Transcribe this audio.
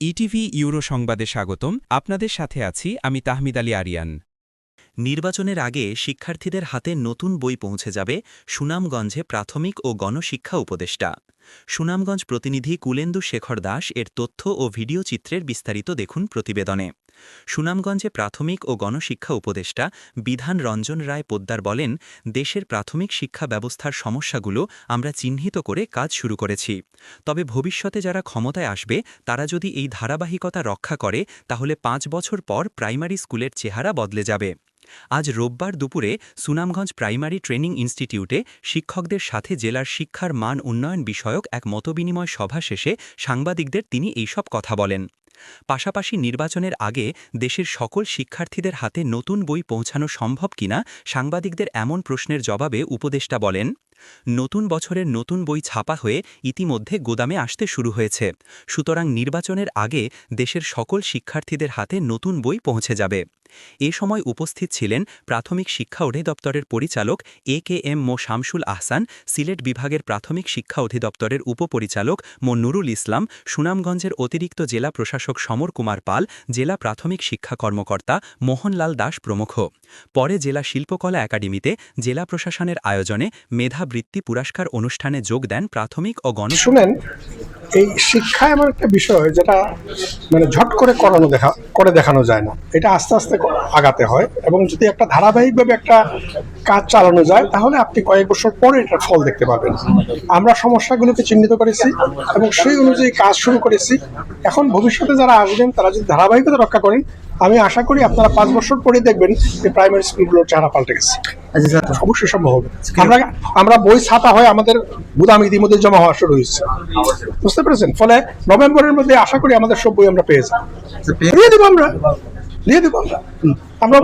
ETV euro সংবাদে স্বাগতম। আপনাদের সাথে আছি আমি তাহমিদ আলী আরিয়ান। নির্বাচনের আগে শিক্ষার্থীদের হাতে নতুন বই পৌঁছে যাবে সুনামগঞ্জে প্রাথমিক ও গণশিক্ষা উপদেষ্টা। সুনামগঞ্জ প্রতিনিধি কুলেন্দু শেখর দাস এর তথ্য ও ভিডিও চিত্রের বিস্তারিত দেখুন প্রতিবেদনে। সুনামগঞ্জে প্রাথমিক ও গণশিক্ষা উপদেষ্টা বিধান রঞ্জন রায় পোদ্দার বলেন, দেশের প্রাথমিক শিক্ষা ব্যবস্থার সমস্যাগুলো আমরা চিহ্নিত করে কাজ শুরু করেছি। তবে ভবিষ্যতে যারা ক্ষমতায় আসবে, তারা যদি এই ধারাবাহিকতা রক্ষা করে, তাহলে পাঁচ বছর পর প্রাইমারি স্কুলের চেহারা বদলে যাবে। আজ রোববার দুপুরে সুনামগঞ্জ প্রাইমারি ট্রেনিং ইনস্টিটিউটে শিক্ষকদের সাথে জেলার শিক্ষার মান উন্নয়ন বিষয়ক এক মতবিনিময় সভা শেষে সাংবাদিকদের তিনি এইসব কথা বলেন। পাশাপাশি নির্বাচনের আগে দেশের সকল শিক্ষার্থীদের হাতে নতুন বই পৌঁছানো সম্ভব কিনা সাংবাদিকদের এমন প্রশ্নের জবাবে উপদেষ্টা বলেন, নতুন বছরের নতুন বই ছাপা হয়ে ইতিমধ্যে গোদামে আসতে শুরু হয়েছে। সুতরাং নির্বাচনের আগে দেশের সকল শিক্ষার্থীদের হাতে নতুন বই পৌঁছে যাবে। এ সময় উপস্থিত ছিলেন প্রাথমিক শিক্ষা অধিদপ্তরের পরিচালক এ কে এম মো শামসুল আহসান, সিলেট বিভাগের প্রাথমিক শিক্ষা অধিদপ্তরের উপপরিচালক মো নুরুল ইসলাম, সুনামগঞ্জের অতিরিক্ত জেলা প্রশাসক সমর কুমার পাল, জেলা প্রাথমিক শিক্ষা কর্মকর্তা মোহনলাল দাস প্রমুখ। পরে জেলা শিল্পকলা একাডেমিতে জেলা প্রশাসনের আয়োজনে মেধাবৃত্তি পুরস্কার অনুষ্ঠানে যোগ দেন প্রাথমিক ও গণ শুনেন এই শিক্ষা এমন একটা বিষয় যেটা মানে ঝট করে করানো দেখা, করে দেখানো যায় না। এটা আস্তে আস্তে আগাতে হয় এবং যদি একটা ধারাবাহিকভাবে একটা কাজ চালানো যায়, তাহলে আপনি কয়েক বছর পরে এটা ফল দেখতে পাবেন। আমরা সমস্যাগুলোকে চিহ্নিত করেছি এবং সেই অনুযায়ী কাজ শুরু করেছি। এখন ভবিষ্যতে যারা আসবেন, তারা যদি ধারাবাহিকতা রক্ষা করেন আমি আশা করি আপনারা পাঁচ বছর পরে দেখবেন যে প্রাইমারি স্কুলগুলোর চেহারা পাল্টে গেছে। অবশ্যই সম্ভব হবে। আমরা আমরা বই ছাপা হয় আমাদের গুদাম ইতিমধ্যে জমা হওয়া শুরু হয়েছে। বুঝতে পেরেছেন? ফলে নভেম্বরের মধ্যে আশা করি আমাদের সব বই আমরা পেয়ে যাব। দিয়ে দেবো আমরা। দিয়ে দেবো আমরা। আমরা